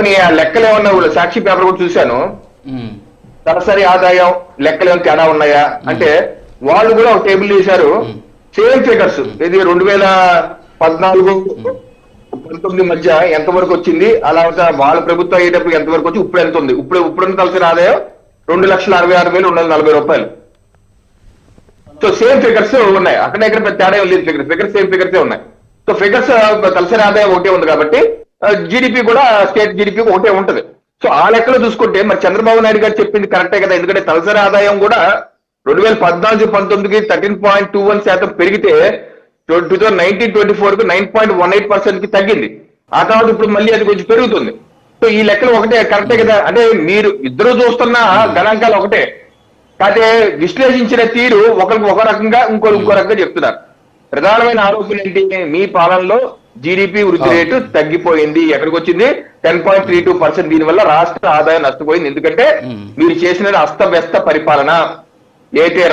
పోనీ ఆ లెక్కలు వాళ్ళు సాక్షి పేపర్ కూడా చూశాను. తలసరి ఆదాయం లెక్కలు ఏమైనా తేడా ఉన్నాయా? అంటే వాళ్ళు కూడా ఒక టేబుల్ చేశారు సేమ్ ఫిగర్స్. ఇది రెండు వేల పద్నాలుగు పంతొమ్మిది మధ్య ఎంత వరకు వచ్చింది? అలా వాళ్ళ ప్రభుత్వం అయ్యేటప్పుడు ఎంత వరకు వచ్చి ఇప్పుడు ఎంత ఉంది? ఇప్పుడు ఇప్పుడున్న తలసరి ఆదాయం రెండు లక్షల అరవై ఆరు వేలు రెండు వందల నలభై రూపాయలు. సో సేమ్ ఫిగర్స్ ఉన్నాయి. అక్కడ ఇక్కడ పెద్ద తేడా లేదు. ఫిగర్స్ ఫిగర్స్ సేమ్ ఫిగర్స్ ఉన్నాయి. సో ఫిగర్స్ తలసరి ఆదాయం ఒకటే ఉంది కాబట్టి జీడిపి కూడా స్టేట్ జీడిపి ఒకటే ఉంటది. సో ఆ లెక్కలో చూసుకుంటే మరి చంద్రబాబు నాయుడు గారు చెప్పింది కరెక్టే కదా. ఎందుకంటే తలసరి ఆదాయం కూడా రెండు వేల పద్నాలుగు పంతొమ్మిదికి థర్టీన్ పాయింట్ టూ వన్ శాతం పెరిగితే టూ థౌసండ్ నైన్టీన్ ట్వంటీ ఫోర్కు నైన్ పాయింట్ వన్ ఎయిట్ పర్సెంట్కి తగ్గింది. ఆ తర్వాత ఇప్పుడు మళ్ళీ అది కొంచెం పెరుగుతుంది. సో ఈ లెక్కలు ఒకటే కరెక్టే కదా. అంటే మీరు ఇద్దరు చూస్తున్న గణాంకాలు ఒకటే. కాకపోతే విశ్లేషించిన తీరు ఒకరికి ఒక రకంగా ఇంకో ఇంకో రకంగా చెప్తున్నారు. ప్రధానమైన ఆరోపణ ఏంటి? మీ పాలనలో జీడిపి వృద్ధి రేటు తగ్గిపోయింది. ఎక్కడికి వచ్చింది ten point three two percent దీని వల్ల రాష్ట్ర ఆదాయం నష్టపోయింది. ఎందుకంటే. మీరు చేసినది అస్తవ్యస్త పరిపాలన. అయితే